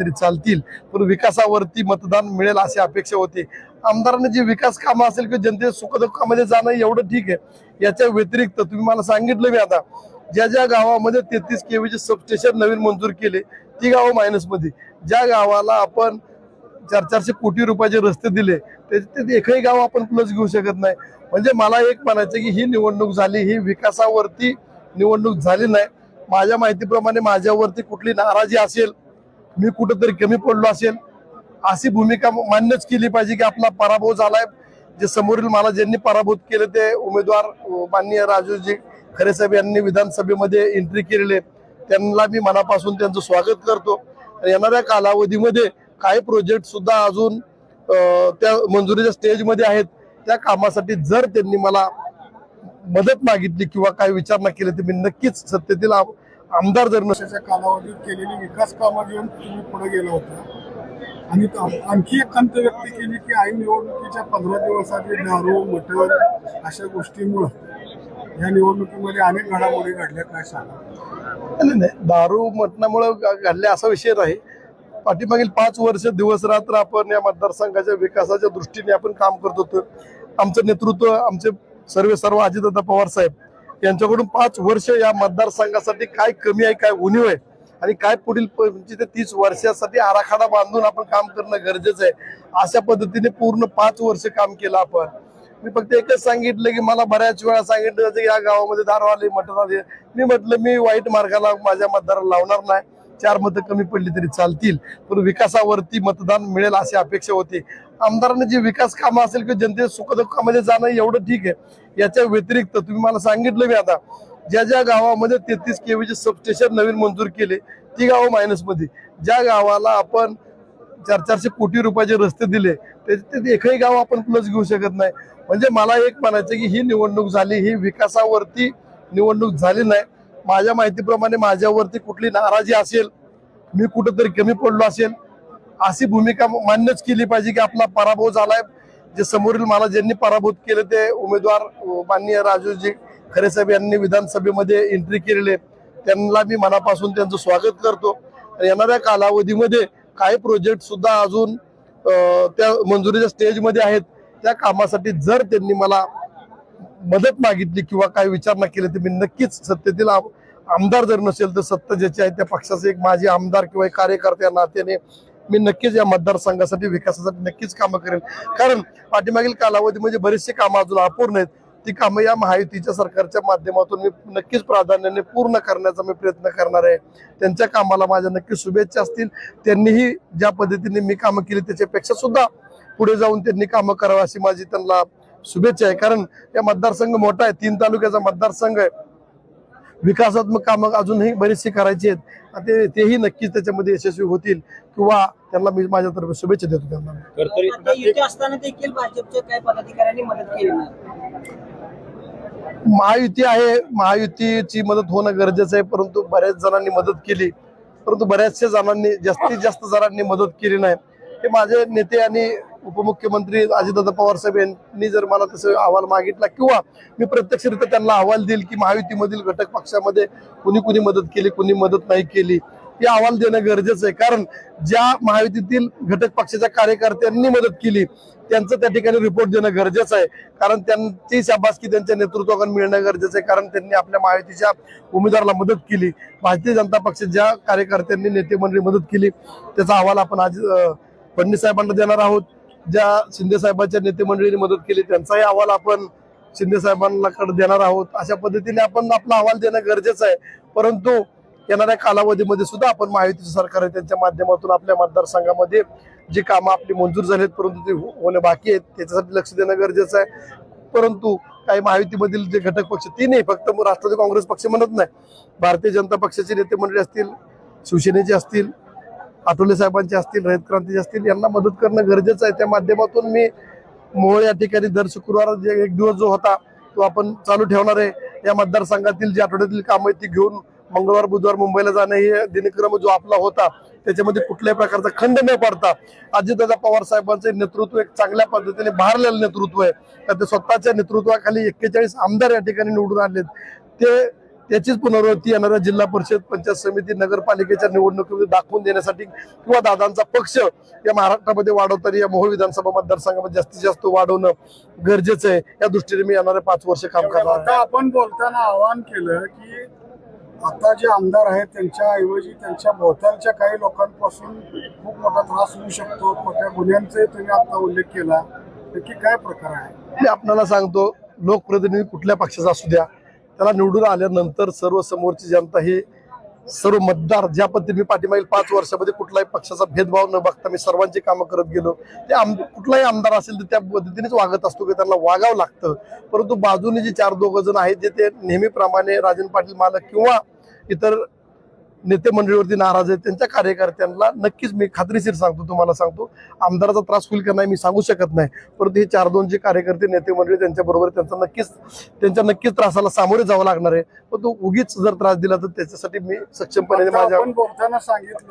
तरी चालतील पण विकासावरती मतदान मिळेल अशी अपेक्षा होती. आमदारांनी जी विकास कामं असेल किंवा जनते सुखदुःखामध्ये जाणं एवढं ठीक आहे. याच्या व्यतिरिक्त तुम्ही मला सांगितलं मी आता ज्या ज्या गावामध्ये तेहतीस केवीचे सबस्टेशन नवीन मंजूर केले ती गावं मायनसमध्ये ज्या गावाला आपण चार चारशे कोटी रुपयाचे रस्ते दिले त्याच्यात एकही गाव आपण प्लस घेऊ शकत नाही. म्हणजे मला एक म्हणायचं की ही निवडणूक झाली ही विकासावरती निवडणूक झाली नाही. माझ्या माहितीप्रमाणे माझ्यावरती कुठली नाराजी असेल मी कुठंतरी कमी पडलो असेल अशी भूमिका मान्यच केली पाहिजे की आपला पराभव झालाय. जे समोरील मला ज्यांनी पराभूत केले ते उमेदवार माननीय राजूजी खरे साहेब यांनी विधानसभेमध्ये एंट्री केलेले त्यांना मी मनापासून त्यांचं स्वागत करतो. येणाऱ्या कालावधीमध्ये काही प्रोजेक्ट सुद्धा अजून त्या मंजुरीच्या स्टेजमध्ये आहेत. त्या कामासाठी जर त्यांनी मला मदत मागितली किंवा काही विचारणा केली तर मी नक्कीच सत्तेतील आमदार जर कालावधीत केलेली विकास कामं घेऊन तुम्ही पुढे गेला होता. आणि आणखी एक खंत व्यक्त केली की आई निवडणुकीच्या पंधरा दिवसात दारू मटर अशा गोष्टीमुळं या निवडणुकीमध्ये अनेक घडामोडी घडल्या काय सांगा? नाही नाही दारू मटणामुळे घडल्या असा विषय नाही. पाठीमागील पाच वर्ष दिवस रात्र आपण या मतदारसंघाच्या विकासाच्या दृष्टीने आपण काम करत होतो. आमचं नेतृत्व आमचे सर्व सर्व अजितदादा पवार साहेब यांच्याकडून पाच वर्ष या मतदारसंघासाठी काय कमी आहे काय उणीव आहे आणि काय पुढील म्हणजे ते तीस वर्षासाठी आराखडा बांधून आपण काम करणं गरजेचं आहे. अशा पद्धतीने पूर्ण पाच वर्ष काम केलं आपण. मी फक्त एकच सांगितलं की मला बऱ्याच वेळा सांगितलं जातं की या गावामध्ये दारू आले मटण मी म्हटलं मी वाईट मार्गाला माझ्या मतदाराला लावणार नाही. चार मतं कमी पडली तरी चालतील. पण विकासावरती मतदान मिळेल अशी अपेक्षा होती. आमदारांनी जी विकास कामं असेल किंवा जनते सुखदुःखामध्ये जाणं एवढं ठीक आहे. याच्या व्यतिरिक्त तुम्ही मला सांगितलं मी आता ज्या ज्या गावामध्ये तेहतीस केवीचे सबस्टेशन नवीन मंजूर केले ती गावं मायनसमध्ये ज्या गावाला आपण चार चारशे कोटी रुपयाचे रस्ते दिले त्याचे एकही गाव आपण प्लस घेऊ शकत नाही. म्हणजे मला एक म्हणायचं की ही निवडणूक झाली ही विकासावरती निवडणूक झाली नाही. माझ्या माहितीप्रमाणे माझ्यावरती कुठली नाराजी असेल मी कुठंतरी कमी पडलो असेल अशी भूमिका मान्यच केली पाहिजे की आपला पराभव झालाय. जे समोरील मला ज्यांनी पराभूत केले ते उमेदवार माननीय राजूजी खरे साहेब यांनी विधानसभेमध्ये एंट्री केलेले. त्यांना मी मनापासून त्यांचं स्वागत करतो. येणाऱ्या कालावधीमध्ये काही प्रोजेक्ट सुद्धा अजून त्या मंजुरीच्या स्टेजमध्ये आहेत. त्या कामासाठी जर त्यांनी मला मदत मागितली किंवा काही विचारणा केली तर मी नक्कीच सत्तेतील आम- आमदार जर नसेल तर सत्ता ज्याची आहे त्या पक्षाचे एक माझे आमदार किंवा एक कार्यकर्ते या नात्याने मी नक्कीच या मतदारसंघासाठी विकासासाठी नक्कीच कामं करेल कारण पाठीमागील कालावधीमध्ये म्हणजे बरेचसे कामं अजून अपूर्ण आहेत. ती कामं या महायुतीच्या सरकारच्या माध्यमातून मी नक्कीच प्राधान्याने पूर्ण करण्याचा मी प्रयत्न करणार आहे. त्यांच्या कामाला माझ्या नक्कीच शुभेच्छा असतील. त्यांनीही ज्या पद्धतीने मी कामं केली त्याच्यापेक्षा सुद्धा पुढे जाऊन त्यांनी कामं करावं अशी माझी त्यांना शुभेच्छा आहे. कारण या मतदारसंघ मोठा आहे. तीन तालुक्याचा मतदारसंघ आहे. विकासात्मक कामं अजूनही बरीचशी करायची आहेत. आणि ते तेही नक्कीच त्याच्यामध्ये यशस्वी होतील किंवा त्यांना मी माझ्यातर्फे शुभेच्छा देतो त्यांना. महायुती आहे. महायुतीची मदत होणं गरजेचं आहे. परंतु बऱ्याच जणांनी मदत केली. परंतु बऱ्याचशा जणांनी जास्तीत जास्त जणांनी मदत केली नाही. हे माझे नेते आणि उपमुख्यमंत्री अजितदादा पवार साहेब यांनी जर मला तसं अहवाल मागितला किंवा मी प्रत्यक्षरित्या त्यांना अहवाल देईल की महायुतीमधील घटक पक्षामध्ये कुणी कुणी मदत केली कुणी मदत नाही केली हे अहवाल देणं गरजेचं आहे. कारण ज्या महायुतीतील घटक पक्षाच्या कार्यकर्त्यांनी मदत केली त्यांचं त्या ठिकाणी रिपोर्ट देणं गरजेचं आहे. कारण त्यांची शाबासकी त्यांच्या नेतृत्वाकडून मिळणं गरजेचं आहे. कारण त्यांनी आपल्या महायुतीच्या उमेदवाराला मदत केली. भारतीय जनता पक्ष ज्या कार्यकर्त्यांनी नेते मंडळी मदत केली त्याचा अहवाल आपण आज अं, फडणवीस साहेबांना देणार आहोत. ज्या शिंदे साहेबांच्या मदत केली त्यांचाही अहवाल आपण शिंदे साहेबांना देणार आहोत. अशा पद्धतीने आपण आपला अहवाल देणं गरजेचं आहे. परंतु येणाऱ्या कालावधीमध्ये सुद्धा आपण महायुतीचं सरकार आहे त्यांच्या माध्यमातून आपल्या मतदारसंघामध्ये जी कामं आपली मंजूर झाली आहेत परंतु ते हो-, होणे बाकी आहेत त्याच्यासाठी लक्ष देणं गरजेचं आहे. परंतु काही महायुतीमधील जे घटक पक्ष तीनही फक्त राष्ट्रवादी काँग्रेस पक्ष म्हणत नाही. भारतीय जनता पक्षाचे नेते मंडळी असतील शिवसेनेचे असतील आठवले साहेबांचे असतील रयत क्रांतीचे असतील यांना मदत करणं गरजेचं आहे. त्या माध्यमातून मी मोहोळ या ठिकाणी दर शुक्रवार एक दिवस जो होता तो आपण चालू ठेवणार आहे. या मतदारसंघातील जी आठवड्यातील कामं आहेत ती घेऊन मंगळवार बुधवार मुंबईला जाणं हे दिनक्रम जो आपला होता त्याच्यामध्ये कुठल्याही प्रकारचा खंड न पडता अजितदादा पवार साहेबांचे नेतृत्व एक चांगल्या पद्धतीने भारलेलं नेतृत्व आहे. तर ते स्वतःच्या नेतृत्वाखाली एक्केचाळीस आमदार या ठिकाणी निवडून आणलेत. ते त्याचीच पुनरावृत्ती येणाऱ्या जिल्हा परिषद पंचायत समिती नगरपालिकेच्या निवडणुकीमध्ये दाखवून देण्यासाठी किंवा दादांचा पक्ष या महाराष्ट्रामध्ये वाढवताना या मोहोळ विधानसभा मतदारसंघामध्ये जास्तीत जास्त वाढवणं गरजेचं आहे. या दृष्टीने मी येणारे पाच वर्ष काम करणार आपण बोलताना आवाहन केलं की आता जे आमदार आहेत त्यांच्या ऐवजी त्यांच्या भोवतालच्या काही लोकांपासून खूप मोठा त्रास होऊ शकतो. मोठ्या गुन्ह्यांचे तुम्ही आता उल्लेख केला. नक्की काय प्रकार आहे? मी आपल्याला सांगतो लोकप्रतिनिधी कुठल्या पक्षाचा असू द्या त्याला निवडून आल्यानंतर सर्व समोरची जनता ही सर्व मतदार ज्या पद्धतीने मी पाठीमागील पाच वर्षामध्ये कुठलाही पक्षाचा भेदभाव न बघता मी सर्वांची कामं करत गेलो. ते आम कुठलाही आमदार असेल तर त्या पद्धतीनेच वागत असतो की त्यांना वागावं लागतं. परंतु बाजूने जे चार दोघ जण आहेत जे ते नेहमीप्रमाणे राजन पाटील मालक किंवा इतर नेते मंडळीवरती नाराज आहेत त्यांच्या कार्यकर्त्यांना नक्कीच मी खात्रीशीर सांगतो तुम्हाला सांगतो. आमदाराचा त्रास होईल का नाही मी सांगू शकत नाही. परंतु हे चार दोन जे कार्यकर्ते नेते मंडळी त्यांच्या बरोबर त्यांचा नक्कीच त्यांच्या नक्कीच त्रासाला सामोरे जावं लागणार आहे. पण तो उगीच जर त्रास दिला तर त्याच्यासाठी मी सक्षमपणे माझ्या सांगितलं.